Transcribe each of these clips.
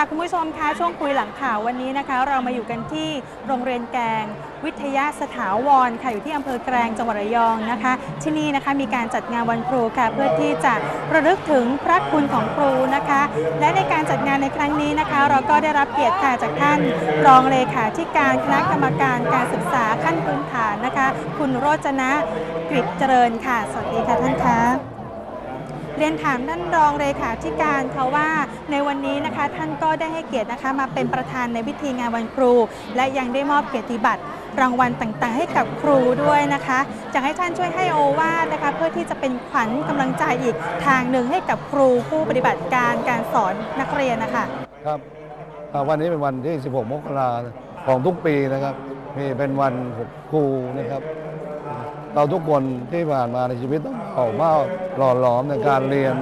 ค่ะคุณผู้ชมคะช่วงคุยหลังข่าววันนี้นะคะ เรามาอยู่กันที่โรงเรียนแกง วิทยาสถาวรค่ะอยู่ที่อำเภอแกลงจังหวัดระยองนะคะ ที่นี่นะคะมีการจัดงานวันครูค่ะ เพื่อที่จะระลึกถึงพระคุณของครูนะคะ และในการจัดงานในครั้งนี้นะคะ เราก็ได้รับเกียรติค่ะจากท่านรองเลขาธิการคณะกรรมการการศึกษาขั้นพื้นฐานนะคะ คุณโรจนะกฤษเจริญค่ะ สวัสดีค่ะท่านคะ เรียนถามท่านรองเลขาธิการค่ะว่าในวันนี้นะคะท่านก็ได้ให้เกียรตินะคะมาเป็นประธานในพิธีงานวันครู และยังได้มอบเกียรติบัตรรางวัลต่างๆ ให้กับครูด้วยนะคะอยากให้ท่านช่วยให้โอวาทนะคะเพื่อที่จะเป็นขวัญกำลังใจอีกทางหนึ่งให้กับครูผู้ปฏิบัติการการสอนนักเรียนนะคะครับวันนี้เป็นวันที่ 16 มกราของทุกปีนะครับ มีเป็นวันครูนะครับ เราทุกคนที่ผ่านมาในชีวิตต้องออกมาหล่อหลอมในการเรียน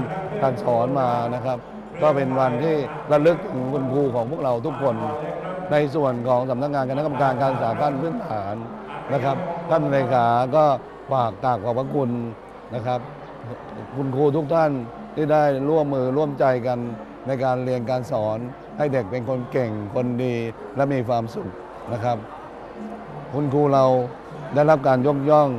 การสอนมานะครับ ก็เป็นวันที่ระลึกถึงคุณครูของพวกเราทุกคน ในส่วนของสำนักงานคณะกรรมการการศึกษาขั้นพื้นฐานนะครับ ท่านเลขาก็ฝากกราบขอบพระคุณนะครับ คุณครูทุกท่านที่ได้ร่วมมือร่วมใจกันในการเรียนการสอนให้เด็กเป็นคนเก่งคนดีและมีความสุขนะครับ คุณครูเราได้รับการยกย่อง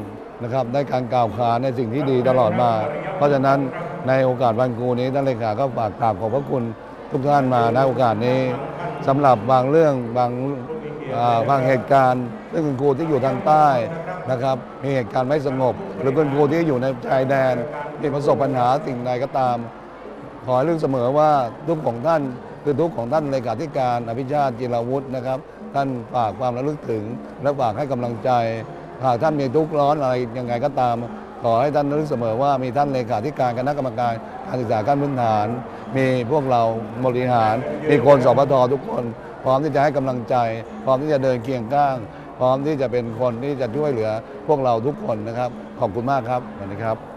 นะครับได้การกล่าวขานในสิ่งที่ดีตลอดมา เพราะฉะนั้นในโอกาสวันครูนี้ท่านเลขาก็ฝากกราบขอบพระคุณทุกท่านมาในโอกาสนี้สำหรับบางเรื่องบางบางเหตุการณ์ซึ่งคุณครูที่อยู่ทางใต้นะครับมีเหตุการณ์ไม่สงบ หรือคุณครูที่อยู่ในชายแดนที่ประสบปัญหาสิ่งใดก็ตาม ขอให้ลึกเสมอว่าทุกของท่านคือทุกของท่านเลขาธิการอภิชาติจิรวุฒินะครับ ท่านฝากความระลึกถึงและฝากให้กำลังใจ หากท่านมีทุกข์ร้อนอะไรยังไงก็ตาม ขอให้ท่านรู้เสมอว่ามีท่านเลขาธิการคณะกรรมการการศึกษาขั้นพื้นฐาน มีพวกเราบริหาร มีคนสปททุกคน พร้อมที่จะให้กำลังใจ พร้อมที่จะเดินเคียงข้าง พร้อมที่จะเป็นคนที่จะช่วยเหลือพวกเราทุกคนนะครับ ขอบคุณมากครับสวัสดีครับ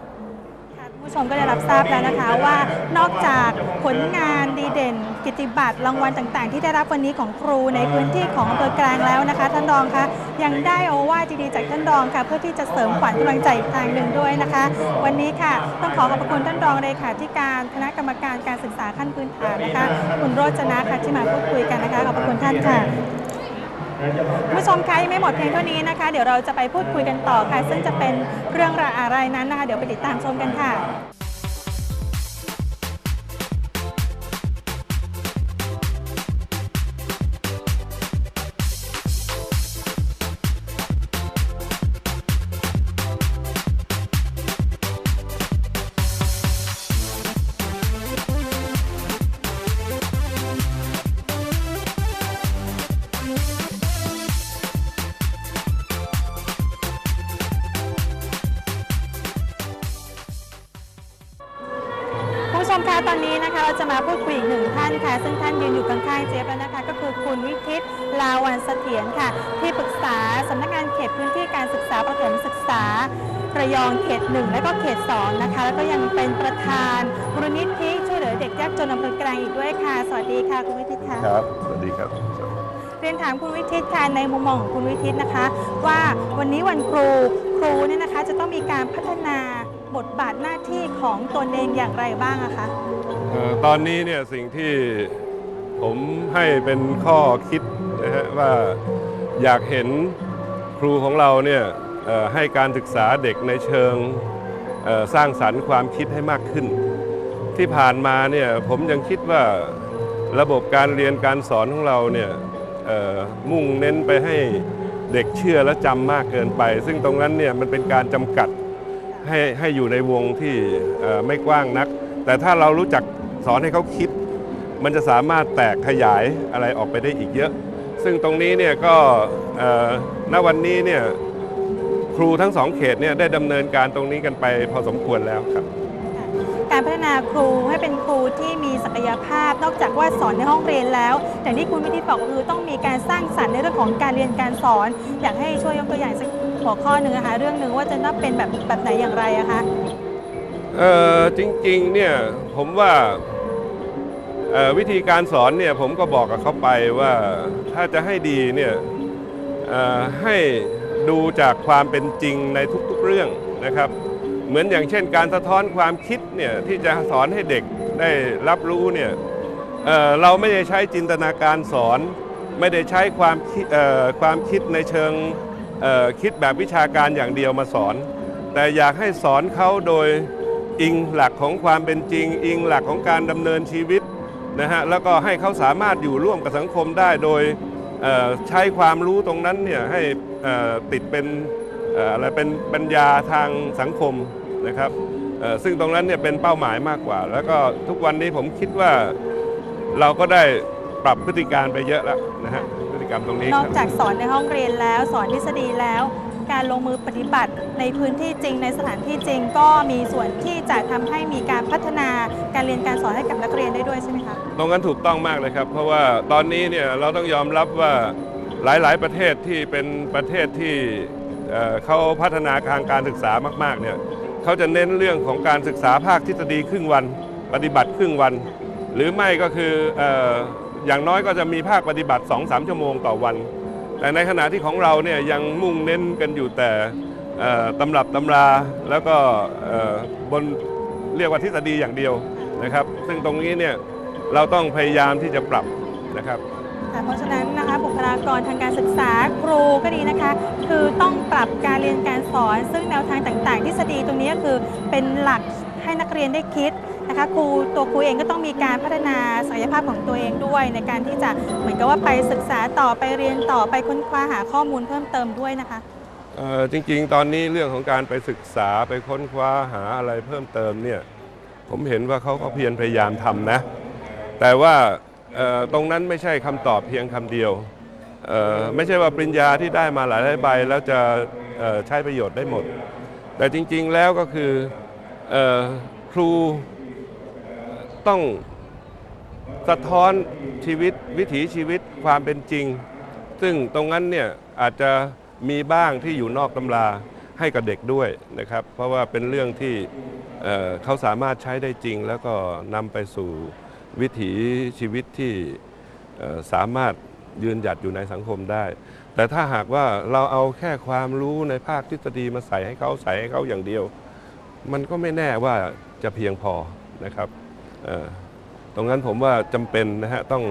คุณผู้ชมก็ได้รับทราบแล้วนะคะว่านอกจากผลงานดีเด่น กิตติบัตรรางวัลต่างๆ ที่ได้รับวันนี้ของครูในพื้นที่ของอำเภอกลางแล้วนะคะ ท่านรองคะยังได้โอวาทดีๆจากท่านรองค่ะเพื่อที่จะเสริมขวัญกำลังใจอีกทางหนึ่งด้วยนะคะ วันนี้ค่ะต้องขอขอบพระคุณท่านรองเลขาธิการคณะกรรมการการศึกษาขั้นพื้นฐานนะคะ คุณโรจนะค่ะที่มาพูดคุยกันนะคะขอบพระคุณท่านค่ะ คุณผู้ชมคะยังไม่หมดเพียงเท่านี้นะคะ เดี๋ยวเราจะไปพูดคุยกันต่อค่ะ ซึ่งจะเป็นเรื่องราวอะไรนั้นนะคะ เดี๋ยวไปติดตามชมกันค่ะ มาพูดคุยอีกหนึ่งท่านค่ะ ซึ่งท่านยืนอยู่ข้างๆเจี๊ยบแล้วนะคะ ก็คือคุณวิทิตลาวันเสถียรค่ะ ที่ปรึกษาสำนักงานเขตพื้นที่การศึกษาประถมศึกษาระยองเขตหนึ่งและก็เขตสองนะคะ แล้วก็ยังเป็นประธานมูลนิธิช่วยเหลือเด็กยากจนอำเภอกลางอีกด้วยค่ะ สวัสดีค่ะคุณวิทิตค่ะครับสวัสดีครับเรียนถามคุณวิทิตค่ะในมุมมองของคุณวิทิตนะคะ ว่าวันนี้วันครูครูเนี่ยนะคะจะต้องมีการพัฒนาบทบาทหน้าที่ของตนเองอย่างไรบ้างอะคะเอ่อ ตอนนี้เนี่ยสิ่งที่ผมให้เป็นข้อคิดนะฮะว่าอยากเห็นครูของเราเนี่ยให้การศึกษาเด็กในเชิงสร้างสรรค์ความคิดให้มากขึ้น ที่ผ่านมาเนี่ยผมยังคิดว่าระบบการเรียนการสอนของเราเนี่ยมุ่งเน้นไปให้เด็กเชื่อและจำมากเกินไป ซึ่งตรงนั้นเนี่ยมันเป็นการจำกัดให้ให้อยู่ในวงที่ไม่กว้างนัก แต่ถ้าเรารู้จัก สอนให้เขาคิด มันจะสามารถแตกขยายอะไรออกไปได้อีกเยอะ ซึ่งตรงนี้เนี่ยก็เอ่อณวันนี้เนี่ยครูทั้งสองเขตเนี่ยได้ดำเนินการตรงนี้กันไปพอสมควรแล้วครับการพัฒนาครูให้เป็นครูที่มีศักยภาพ นอกจากว่าสอนในห้องเรียนแล้วอย่างที่คุณวิทิตบอกก็คือต้องมีการสร้างสรรค์ในเรื่องของการเรียนการสอน อยากให้ช่วยยกตัวอย่างสักหัวข้อหนึ่งนะคะเรื่องหนึ่งว่าจะนับเป็นแบบแบบไหนอย่างไรอะคะเออจริงๆเนี่ยผมว่าเอ่อ วิธีการสอนเนี่ยผมก็บอกกับเขาไปว่าถ้าจะให้ดีเนี่ยให้ดูจากความเป็นจริงในทุกๆเรื่องนะครับ เหมือนอย่างเช่น การสะท้อนความคิดเนี่ยที่จะสอนให้เด็กได้รับรู้เนี่ยเเราไม่ได้ใช้จินตนาการสอน ไม่ได้ใช้ความคิดความคิดในเชิงคิดแบบวิชาการอย่างเดียวมาสอน แต่อยากให้สอนเขาโดยอิงหลักของความเป็นจริง อิงหลักของการดำเนินชีวิต นะฮะแล้วก็ให้เขาสามารถอยู่ร่วมกับสังคมได้โดยใช้ความรู้ตรงนั้นเนี่ยให้ติดเป็นอะไรเป็นปัญญาทางสังคมนะครับซึ่งตรงนั้นเนี่ยเป็นเป้าหมายมากกว่า แล้วก็ทุกวันนี้ผมคิดว่าเราก็ได้ปรับพฤติการไปเยอะแล้วนะฮะพฤติกรรมตรงนี้นอกจากสอนในห้องเรียนแล้ว สอนทฤษฎีแล้ว การลงมือปฏิบัติในพื้นที่จริงในสถานที่จริงก็มีส่วนที่จะทำให้มีการพัฒนาการเรียนการสอนให้กับนักเรียนได้ด้วยใช่ไหม รงนั้นถูกต้องมากเลยครับ เพราะว่าตอนนี้เนี่ยเราต้องยอมรับว่าหลาย ๆ ประเทศที่เป็นประเทศที่เเขาพัฒนาทางการศึกษามาก ๆ เนี่ยเขาจะเน้นเรื่องของการศึกษาภาคทฤษฎีครึ่งวัน ปฏิบัติครึ่งวัน หรือไม่ก็คือออย่างน้อยก็จะมีภาคปฏิบัติ 2-3 ชั่วโมงต่อวัน แต่ในขณะที่ของเราเนี่ยยังมุ่งเน้นกันอยู่แต่ตำรับตำราแล้วก็บนเรียกว่าทฤษฎีอย่างเดียวนะครับ ซึ่งตรงนี้เนี่ย เราต้องพยายามที่จะปรับนะครับค่ะเพราะฉะนั้นนะคะบุคลากรทางการศึกษาครูก็ดีนะคะ คือต้องปรับการเรียนการสอน ซึ่งแนวทางต่างๆทฤษฎีตรงนี้ก็คือเป็นหลักให้นักเรียนได้คิดนะคะครูตัวครูเองก็ต้องมีการพัฒนาศักยภาพของตัวเองด้วย ในการที่จะเหมือนกับว่าไปศึกษาต่อไปเรียนต่อไปค้นคว้าหาข้อมูลเพิ่มเติมด้วยนะคะเอ่อจริงๆ ตอนนี้เรื่องของการไปศึกษาไปค้นคว้าหาอะไรเพิ่มเติมเนี่ยผมเห็นว่าเขาก็เพียรพยายามทำนะ แต่ว่าตรงนั้นไม่ใช่คำตอบเพียงคำเดียว ไม่ใช่ว่าปริญญาที่ได้มาหลายใบแล้วจะใช้ประโยชน์ได้หมด แต่จริงๆแล้วก็คืออครูต้องสะท้อนชีวิตวิถีชีวิตความเป็นจริง ซึ่งตรงนั้นเนี่ยอาจจะมีบ้างที่อยู่นอกตำราให้กับเด็กด้วยนะครับ เพราะว่าเป็นเรื่องที่เเขาสามารถใช้ได้จริง แล้วก็นำไปสู่ วิถีชีวิตที่สามารถยืนหยัดอยู่ในสังคมได้ แต่ถ้าหากว่าเราเอาแค่ความรู้ในภาคทฤษฎีมาใส่ให้เขาใส่ให้เขาอย่างเดียว มันก็ไม่แน่ว่าจะเพียงพอนะครับตรงนั้นผมว่าจำเป็นนะฮะต้อง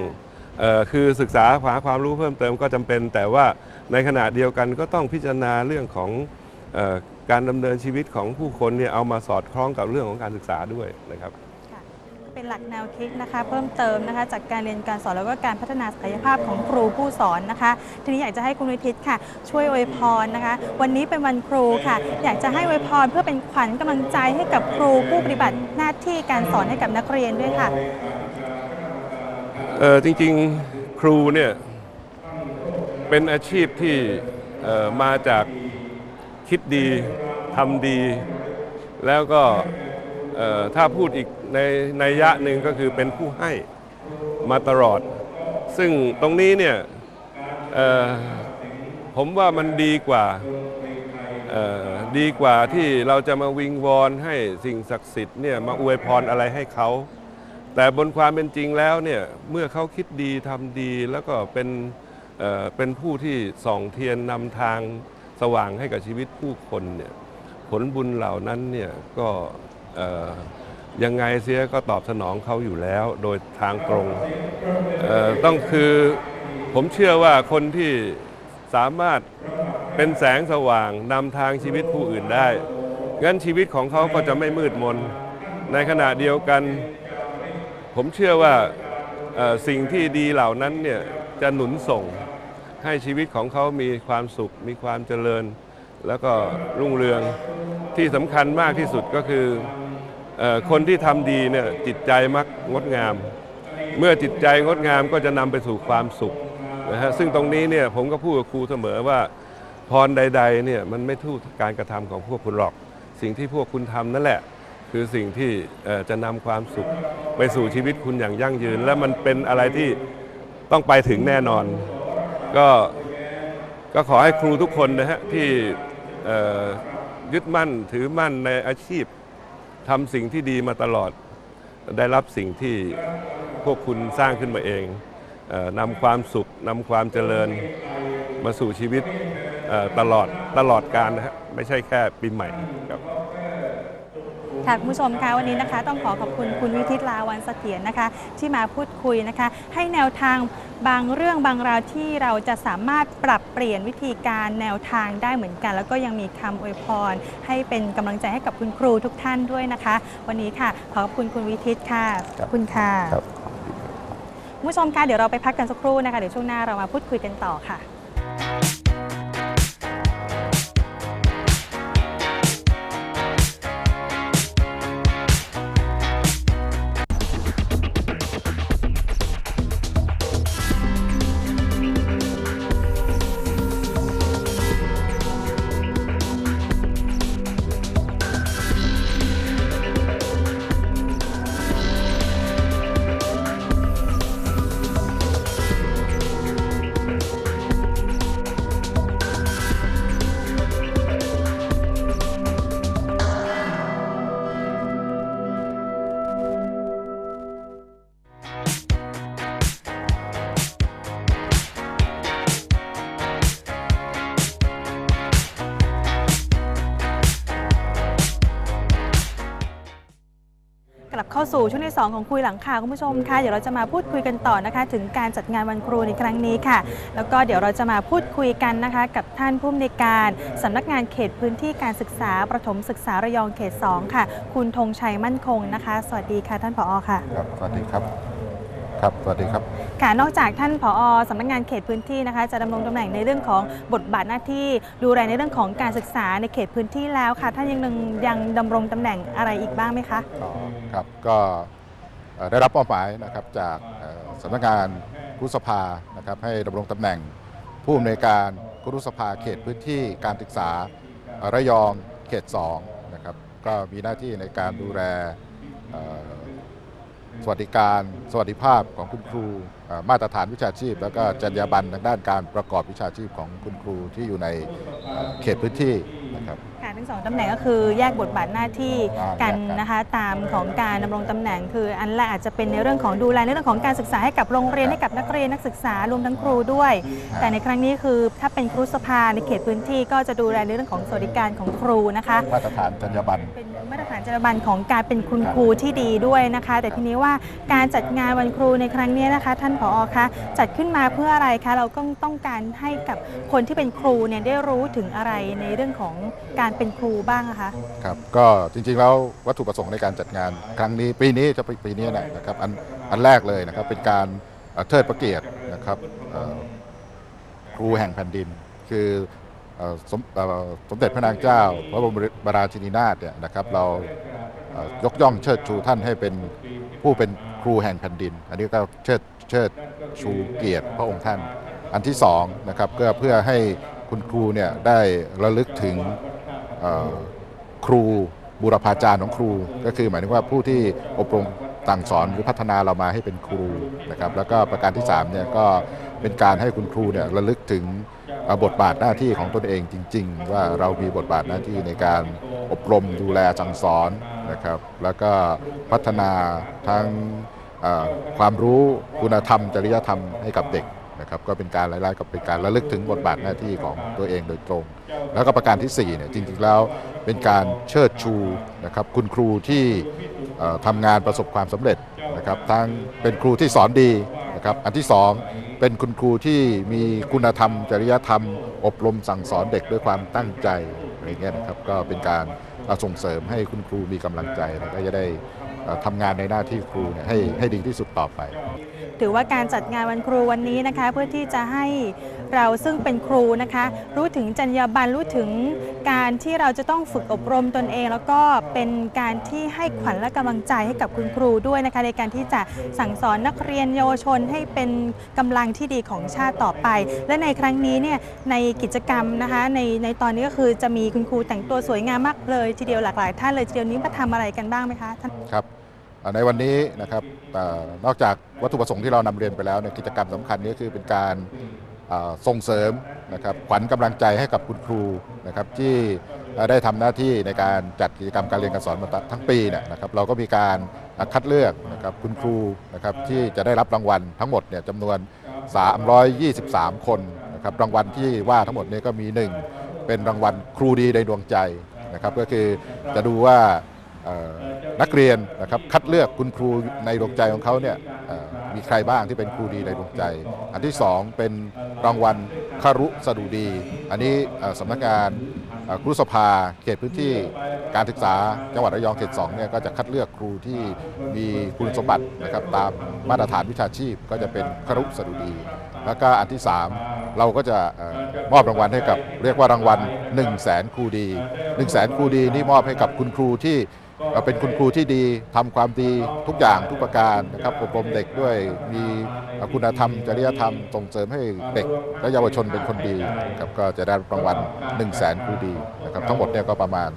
ออคือศึกษาหาความรู้เพิ่มเติมก็จำเป็น แต่ว่าในขณะเดียวกันก็ต้องพิจารณาเรื่องของออการดำเนินชีวิตของผู้คนเนี่ยเอามาสอดคล้องกับเรื่องของการศึกษาด้วยนะครับ ค่ะเป็นหลักแนวคิดนะคะเพิ่มเติมนะคะจากการเรียนการสอนแล้วก็การพัฒนาศักยภาพของครูผู้สอนนะคะ ทีนี้อยากจะให้คุณวิทิตค่ะ ช่วยอวยพรนะคะ วันนี้เป็นวันครูค่ะ อยากจะให้อวยพรเพื่อเป็นขวัญกำลังใจให้กับครูผู้ปฏิบัติหน้าที่การสอนให้กับนักเรียนด้วยค่ะเออจริงๆครูเนี่ยเป็นอาชีพที่มาจากคิดดีทำดีแล้วก็ ถ้าพูดอีกในในยะหนึ่งก็คือเป็นผู้ให้มาตลอด ซึ่งตรงนี้เนี่ยผมว่ามันดีกว่าดีกว่าที่เราจะมาวิงวอนให้สิ่งศักดิ์สิทธิ์เนี่ยมาอวยพรอะไรให้เขา แต่บนความเป็นจริงแล้วเนี่ยเมื่อเขาคิดดีทำดีแล้วก็เป็นเเป็นผู้ที่ส่องเทียนนำทางสว่างให้กับชีวิตผู้คนเนี่ยผลบุญเหล่านั้นเนี่ยก็ ยังไงเสียก็ตอบสนองเขาอยู่แล้วโดยทางตรงต้องคือผมเชื่อว่าคนที่สามารถเป็นแสงสว่างนำทางชีวิตผู้อื่นได้ งั้นชีวิตของเขาก็จะไม่มืดมน ในขณะเดียวกัน ผมเชื่อว่าสิ่งที่ดีเหล่านั้นเนี่ยจะหนุนส่งให้ชีวิตของเขามีความสุข มีความเจริญ แล้วก็รุ่งเรืองที่สำคัญมากที่สุดก็คือ คนที่ทำดีเนี่ยจิตใจมักงดงาม เมื่อจิตใจงดงามก็จะนำไปสู่ความสุขนะฮะซึ่งตรงนี้เนี่ยผมก็พูดกับครูเสมอว่าพรใดๆเนี่ยมันไม่ทู่การกระทำของพวกคุณหรอก สิ่งที่พวกคุณทำนั่นแหละ คือสิ่งที่จะนำความสุขไปสู่ชีวิตคุณอย่างยั่งยืน และมันเป็นอะไรที่ต้องไปถึงแน่นอน ก็ก็ขอให้ครูทุกคนนะฮะที่ยึดมั่นถือมั่นในอาชีพ ทำสิ่งที่ดีมาตลอด ได้รับสิ่งที่พวกคุณสร้างขึ้นมาเองนำความสุขนำความเจริญมาสู่ชีวิตตลอดตลอดการนะฮะไม่ใช่แค่ปีใหม่ครับ ค่ะคุณผู้ชมคะวันนี้นะคะ ต้องขอขอบคุณคุณวิทิตลาวันเสถียรนะคะ ที่มาพูดคุยนะคะ ให้แนวทางบางเรื่องบางราวที่เราจะสามารถปรับเปลี่ยนวิธีการแนวทางได้เหมือนกัน แล้วก็ยังมีคำอวยพร ให้เป็นกำลังใจให้กับคุณครูทุกท่านด้วยนะคะ วันนี้ค่ะ ขอขอบคุณคุณวิทิตค่ะขอบคุณค่ะครับ คุณผู้ชมคะเดี๋ยวเราไปพักกันสักครู่นะคะเดี๋ยวช่วงหน้าเรามาพูดคุยกันต่อค่ะ สู่ช่วงที่ 2 ของคุยหลังข่าวคุณผู้ชมค่ะเดี๋ยวเราจะมาพูดคุยกันต่อนะคะ ถึงการจัดงานวันครูในครั้งนี้ค่ะ แล้วก็เดี๋ยวเราจะมาพูดคุยกันนะคะ กับท่านผู้อำนวยการสำนักงานเขตพื้นที่การศึกษาประถมศึกษาระยองเขต 2 ค่ะ คุณธงชัยมั่นคงนะคะ สวัสดีค่ะท่านผอค่ะครับสวัสดีครับ ครับ สวัสดีครับ ค่ะนอกจากท่านผอสำนักงานเขตพื้นที่นะคะจะดำรงตำแหน่งในเรื่องของบทบาทหน้าที่ดูแลในเรื่องของการศึกษาในเขตพื้นที่แล้วค่ะท่านยังยังดำรงตำแหน่งอะไรอีกบ้างไหมคะอ๋อครับก็เอ่อได้รับมอบหมายนะครับจากเอ่อสำนักงานครุสภานะครับให้ดำรงตำแหน่ง ผู้อำนวยการครุสภาเขตพื้นที่การศึกษาเอ่อระยองเขต2นะครับก็มีหน้าที่ในการดูแลเอ่อ สวัสดิการ สวัสดิภาพของคุณครู มาตรฐานวิชาชีพ แล้วก็จรรยาบรรณทางด้านการประกอบวิชาชีพของคุณครูที่อยู่ในเอ่อเขตพื้นที่นะครับค่ะทั้งสองตำแหน่งก็คือแยกบทบาทหน้าที่อ่ากันแยกกันนะคะตามของการดำรงตำแหน่ง คืออันแรกอาจจะเป็นในเรื่องของดูแลในเรื่องของการศึกษาให้กับโรงเรียนให้กับนักเรียนนักศึกษารวมทั้งครูด้วย แต่ในครั้งนี้คือถ้าเป็นครูสภาในเขตพื้นที่ก็จะดูแลในเรื่องของสวัสดิการของครูนะคะมาตรฐานจรรยาบรรณเป็นมาตรฐานจรรยาบรรณของการเป็นคุณครูที่ดีด้วยนะคะ แต่ทีนี้ว่าการจัดงานวันครูในครั้งนี้นะคะ ท่านผอคะจัดขึ้นมาเพื่ออะไรคะเราก็ต้องการให้กับคนที่เป็นครูเนี่ยได้รู้ถึงอะไรในเรื่องของการเป็นครูบ้างอะคะครับก็จริงๆแล้ววัตถุประสงค์ในการจัดงานครั้งนี้ปีนี้จะเป็นปีนี้แหละนะครับอันอันแรกเลยนะครับเป็นการเทิดพระเกียรตินะครับครูแห่งแผ่นดิน คือสมเอ่อสมเด็จพระนางเจ้า พระบรมราชินีนาถเนี่ยนะครับเรายกย่องเชิดชูท่านให้เป็นผู้เป็นครูแห่งแผ่นดิน อันนี้ก็เชิด เชิดชูเกียรติพระองค์ท่าน อันที่สองนะครับก็เพื่อให้คุณครูเนี่ยได้ระลึกถึงครูบูรพาจารย์ของครู ก็คือหมายถึงว่าผู้ที่อบรมสั่งสอนหรือพัฒนาเรามาให้เป็นครูนะครับแล้วก็ประการที่3เนี่ยก็เป็นการให้คุณครูเนี่ยระลึกถึงบทบาทหน้าที่ของตนเองจริง ๆ ว่าเรามีบทบาทหน้าที่ในการอบรมดูแลสั่งสอนนะครับแล้วก็พัฒนาทั้ง ความรู้คุณธรรม จริยธรรมให้กับเด็กนะครับก็เป็นการไล่ๆกับเป็นการระลึกถึงบทบาทหน้าที่ของตัวเองโดยตรง แล้วก็ประการที่4เนี่ยจริงๆแล้วเป็นการเชิดชูนะครับคุณครูที่เอ่อทำงานประสบความสำเร็จนะครับทั้งเป็นครูที่สอนดีนะครับอันที่ 2 เป็นคุณครูที่มีคุณธรรม จริยธรรม อบรมสั่งสอนเด็กด้วยความตั้งใจอะไรเงี้ยนะครับก็เป็นการส่งเสริมให้คุณครูมีกำลังใจแล้วก็จะได้ ทำงานในหน้าที่ครูเนี่ยให้ให้ดีที่สุดต่อไป ถือว่าการจัดงานวันครูวันนี้นะคะ เพื่อที่จะให้เราซึ่งเป็นครูนะคะ รู้ถึงจรรยาบรรณรู้ถึงการที่เราจะต้องฝึกอบรมตนเอง แล้วก็เป็นการที่ให้ขวัญและกำลังใจให้กับคุณครูด้วยนะคะ ในการที่จะสั่งสอนนักเรียนเยาวชนให้เป็นกำลังที่ดีของชาติต่อไป และในครั้งนี้เนี่ยในกิจกรรมนะคะในในตอนนี้ก็คือจะมีคุณครูแต่งตัวสวยงามมากเลย ทีเดียวหลากหลายท่านเลยทีเดียวนี้มาทำอะไรกันบ้างไหมคะท่านครับเอ่อ ในวันนี้นะครับอนอกจากวัตถุประสงค์ที่เรานำเรียนไปแล้วเนี่ยกิจกรรมสำคัญนี้คือเป็นการส่งเสริมนะครับขวัญกำลังใจให้กับคุณครูนะครับที่ได้ทำหน้าที่ในการจัดกิจกรรมการเรียนการสอนมาทั้งปีเนี่ยนะครับเราก็มีการคัดเลือกนะครับคุณครูนะครับที่จะได้รับรางวัลทั้งหมดเนี่ยจำนวน 323 คนนะครับรางวัลที่ว่าทั้งหมดนี้ก็มีหนึ่งเป็นรางวัลครูดีในดวงใจนะครับก็คือจะดูว่า นักเรียนนะครับคัดเลือกคุณครูในดวงใจของเขาเนี่ยมีใครบ้างที่เป็นครูดีในดวงใจ อันที่สองเป็นรางวัลคารุสดุดี อันนี้สำนักงานครูสภาเขตพื้นที่การศึกษาจังหวัดระยองเขต2เนี่ยก็จะคัดเลือกครูที่มีคุณสมบัตินะครับตามมาตรฐานวิชาชีพก็จะเป็นคารุสดุดี แล้วก็อันที่ 3 เราก็จะมอบรางวัลให้กับเรียกว่ารางวัล 1 0 0 0 0แสนครูดี 1 0 0 0 0แสนครูดีนี่มอบให้กับคุณครูที่ เอ่อเป็นคุณครูที่ดีทำความดีทุกอย่างทุกประการนะครับอบรมเด็กด้วยมีคุณธรรม จริยธรรมส่งเสริมให้เด็กและเยาวชนเป็นคนดีครับก็จะได้รางวัล1 0 0 0 0แสนครูดีนะครับทั้งหมดเนี่ยก็ประมาณ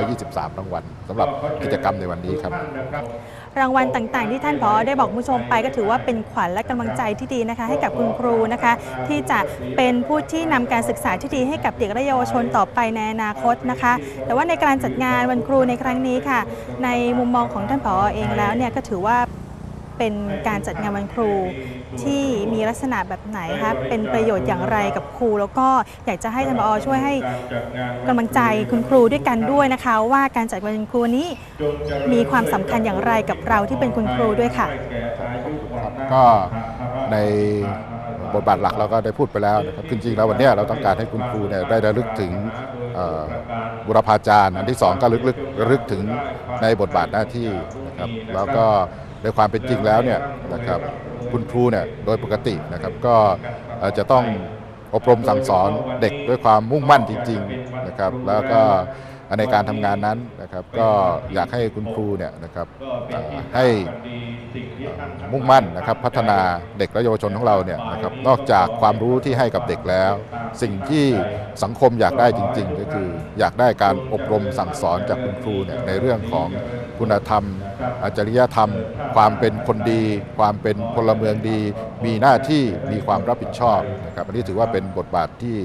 323 รางวัลสำหรับกิจกรรมในวันนี้ครับ รางวัลต่างๆ ที่ท่านผอได้บอกผู้ชมไปก็ถือว่าเป็นขวัญและกำลังใจที่ดีนะคะให้กับคุณครูนะคะที่จะเป็นผู้ที่นำการศึกษาที่ดีให้กับเด็กและเยาวชนต่อไปในอนาคตนะคะ แต่ว่าในการจัดงานวันครูในครั้งนี้ค่ะ ในมุมมองของท่านผอเองแล้วเนี่ยก็ถือว่า เป็นการจัดงานวันครูที่มีลักษณะแบบไหนคะเป็นประโยชน์อย่างไรกับครู แล้วก็อยากจะให้ท่านผอช่วยให้กำลังใจคุณครูด้วยกันด้วยนะคะ ว่าการจัดวันครูนี้มีความสำคัญอย่างไรกับเราที่เป็นคุณครูด้วยค่ะก็ในบทบาทหลักเราก็ได้พูดไปแล้วนะครับจริงๆแล้ววันนี้เราต้องการให้คุณครูเนี่ยได้ระลึกถึงบุรพาจารย์ อันที่สองก็ลึกๆระลึกถึงในบทบาทหน้าที่นะครับแล้วก็ ในความเป็นจริงแล้วเนี่ยนะครับคุณครูเนี่ยโดยปกตินะครับก็จะต้องอบรมสั่งสอนเด็กด้วยความมุ่งมั่นจริงๆนะครับแล้วก็ ในการทำงานนั้นนะครับก็อยากให้คุณครูเนี่ยนะครับให้มุ่งมั่นนะครับพัฒนาเด็กและเยาวชนของเราเนี่ยนะครับนอกจากความรู้ที่ให้กับเด็กแล้ว สิ่งที่สังคมอยากได้จริง ๆ ก็คืออยากได้การอบรมสั่งสอนจากคุณครูเนี่ยในเรื่องของคุณธรรมจริยธรรม ความเป็นคนดี ความเป็นพลเมืองดี มีหน้าที่มีความรับผิดชอบนะครับอันนี้ถือว่าเป็นบทบาทที่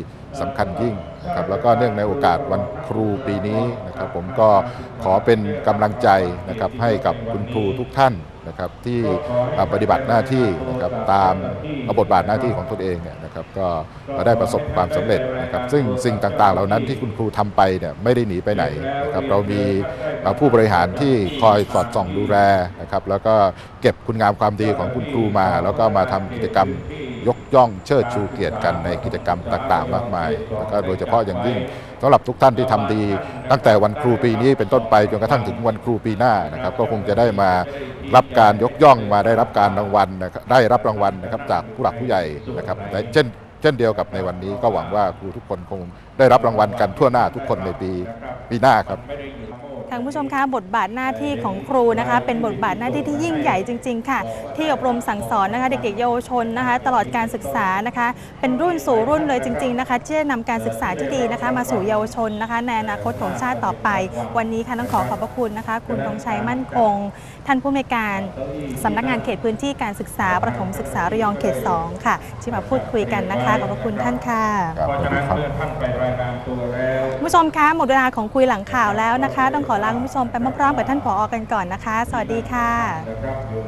สำคัญยิ่งนะครับแล้วก็เนื่องในโอกาสวันครูปีนี้นะครับผมก็ขอเป็นกำลังใจนะครับให้กับคุณครูทุกท่านนะครับที่ปฏิบัติหน้าที่นะครับตามบทบาทหน้าที่ของตนเองเนี่ยนะครับก็ได้ประสบความสำเร็จนะครับซึ่งสิ่งต่างๆ เหล่านั้นที่คุณครูทำไปเนี่ยไม่ได้หนีไปไหนนะครับเรามีผู้บริหารที่คอยสอดส่องดูแลนะครับแล้วก็เก็บคุณงามความดีของคุณครูมา แล้วก็มาทำกิจกรรม ยกย่องเชิดชูเกียรติกันในกิจกรรมต่างๆ มากมายแล้วก็โดยเฉพาะอย่างยิ่งสำหรับทุกท่านที่ทำดี ตั้งแต่วันครูปีนี้เป็นต้นไปจนกระทั่งถึงวันครูปีหน้านะครับ ก็คงจะได้มารับการยกย่องมาได้รับการรางวัลนะครับได้รับรางวัลนะครับจากผู้หลักผู้ใหญ่นะครับเช่นเช่นเดียวกับในวันนี้ก็หวังว่าครูทุกคนคงได้รับรางวัลกันทั่วหน้าทุกคนในปีปีหน้าครับ ทางผู้ชมคะบทบาทหน้าที่ของครูนะคะ เป็นบทบาทหน้าที่ที่ยิ่งใหญ่จริง ๆ ค่ะ ที่อบรมสั่งสอนนะคะ เด็กๆเยาวชนนะคะ ตลอดการศึกษานะคะ เป็นรุ่นสู่รุ่นเลยจริง ๆ นะคะที่จะนำการศึกษาที่ดีนะคะ มาสู่เยาวชนนะคะ ในอนาคตของชาติต่อไป วันนี้ค่ะต้องขอขอบพระคุณนะคะ คุณธงชัยมั่นคง ท่านผู้อำนวยการสำนักงานเขตพื้นที่การศึกษาประถมศึกษาระยองเขต 2 ค่ะ ที่มาพูดคุยกันนะคะขอบพระคุณท่านค่ะครับสวัสดีครับคุณผู้ชมคะหมดเวลาของคุยหลังข่าวแล้วนะคะ ต้องขอลาคุณผู้ชมไปพร้อมๆกับท่านผอกันก่อนนะคะ สวัสดีค่ะนะครับอยู่